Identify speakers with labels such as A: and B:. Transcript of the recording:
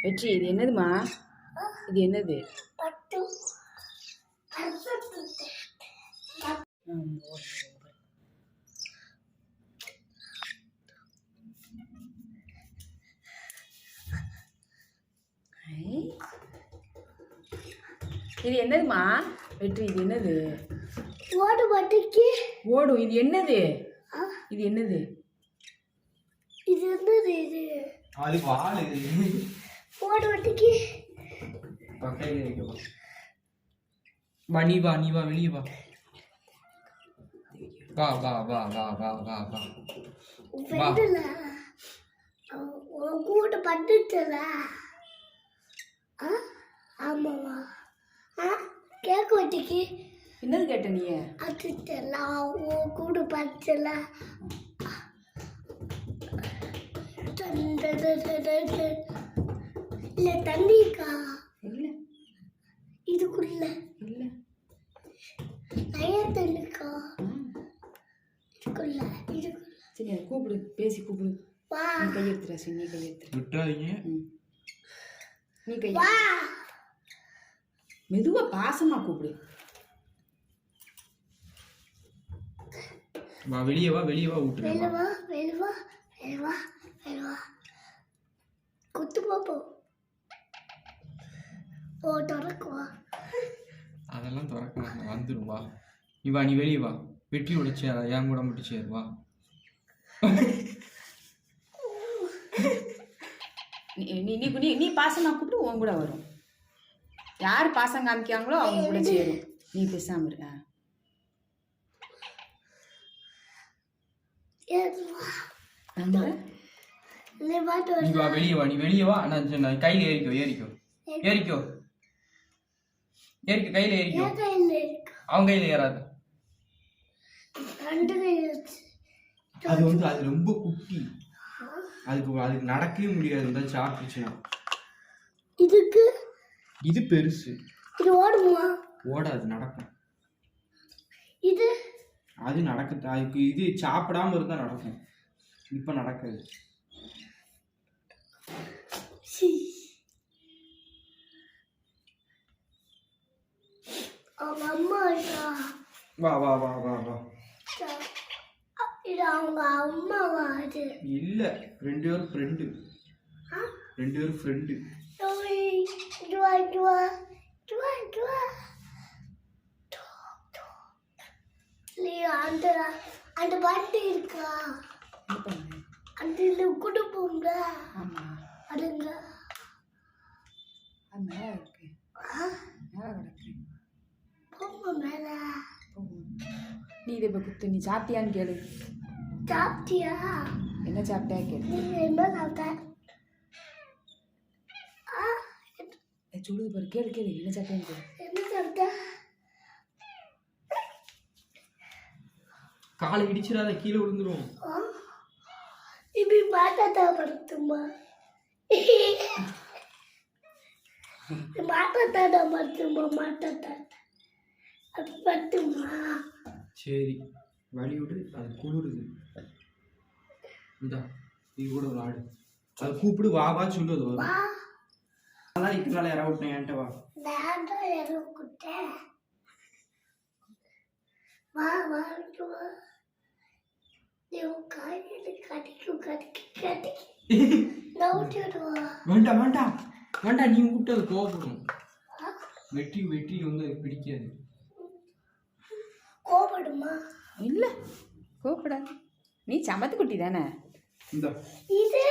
A: வெற்றி இது என்னதுமா இது என்னது? இது என்னதுமா வெற்றி இது என்னது?
B: ஓடு பட்டுக்கு
A: ஓடும் இது என்னது?
B: ஆ,
A: இது என்னது?
B: இது என்னது இது
C: அது வாழு இது. வைக்கப்பா வா நீ வா நீ வா வெளியே வா. வா வா வா வா வா வா வா.
B: வெண்டல உன் கூட பட்டுச்சல. ஆ ஆமாவா. ஆ கேட்க வட்டிக்கு
A: என்னது கேட்ட நீ?
B: உன் கூட பட்டுச்சல. இல்லை தண்ணிக்கா
A: இல்லை.
B: இதுக்குள்ள.
A: இல்லை.
B: நிறைய தண்ணிக்கா இதுக்குள்ள இதுக்குள்ள.
A: சரி அதை கூப்பிடு. பேசி கூப்பிடு.
B: வா.
A: நீ கையெடுத்துற சரி நீ கையெடுத்துற
C: விட்டுறாதீங்க
A: ம். நீ கை
B: வா.
A: மெதுவா பாசமா கூப்பிடு.
C: வா வெளியே வா வெளியே வா விட்டுறேன்
B: வெளிவா வெளிவா வெளிவா வெளிவா
C: வந்துடும் வா நீ வா நீ வெளியே வா வெற்றியோட சேர் என் கூட மட்டும் சேர் வா
A: நீ நீ நீ நீ நீ பாசமா கூப்பிட்டு உன் கூட வரும் யார் பாசம் காமிக்காங்களோ அவங்க கூட சேரும் நீ பேசாம இருக்க
C: வெளியே வா நீ வெளியே வா நான் சொன்ன கையில் ஏறிக்கோ ஏறிக்கோ ஏறிக்கோ ஏறிக்கோ கையில் ஏறிக்கோ.
B: என் கையில் இருக்கு
C: அவன் கையில் ஏறாது. அது வந்து அது ரொம்ப குட்டி. அதுக்கு அதுக்கு நடக்கவே முடியாது. இந்த சாப்பிட்டுச்சுன்னா
B: இதுக்கு?
C: இது பெருசு.
B: இது ஓடுமா?
C: ஓடாது நடக்கும்.
B: இது?
C: அது நடக்குது அதுக்கு இது சாப்பிடாம இருந்தா நடக்கும். இப்போ நடக்காது. வா வா வா வா வா
B: இது அவங்க அம்மாவா அது
C: இல்ல ரெண்டு பேரும் ஃப்ரெண்டு ரெண்டு பேரும் ஃப்ரெண்டு
B: அந்த அந்த பாட்டு இருக்கா அந்த இது
A: குடுப்போம்ல
B: அதுங்க
A: அந்த நேரம் இருக்கு நேரம் கிடக்கு நீ இதை இப்போ குத்து நீ சாப்பிட்டியான்னு கேளு.
B: சாப்பிட்டியா?
A: என்ன சாப்பிட்டா? கேளு.
B: என்ன சாப்பிட்ட?
A: சொல்லுது பாரு. கேளு கேளு. என்ன சாப்பிட்டேன்னு கேளு.
B: என்ன சாப்பிட்ட?
C: காலை இடிச்சிடாத கீழே விழுந்துரும்.
B: இப்படி படுத்துமா மாட்டாத்தாடா படுத்துமா மாட்டாத்தா அது படுத்துமா
C: சரி வழி விடு அது குளிருது. இந்தா இது கூட ஒரு ஆடு. அது கூப்பிடு வா வா சொல்லு அது வரும்.
B: வா.
C: அதான் இதுக்கு மேலே யாராவது விட்டேன் என்கிட்ட வா.
B: நீ
C: வேண்டாம் வேண்டாம் வேண்டாம் நீ விட்டு அது கோவப்படும். வெற்றி வெற்றி வந்து பிடிக்காது.
B: கோபடுமா
A: இல்லை கோப்படாது நீ சமத்து குட்டி தானே?
C: இந்த
B: இது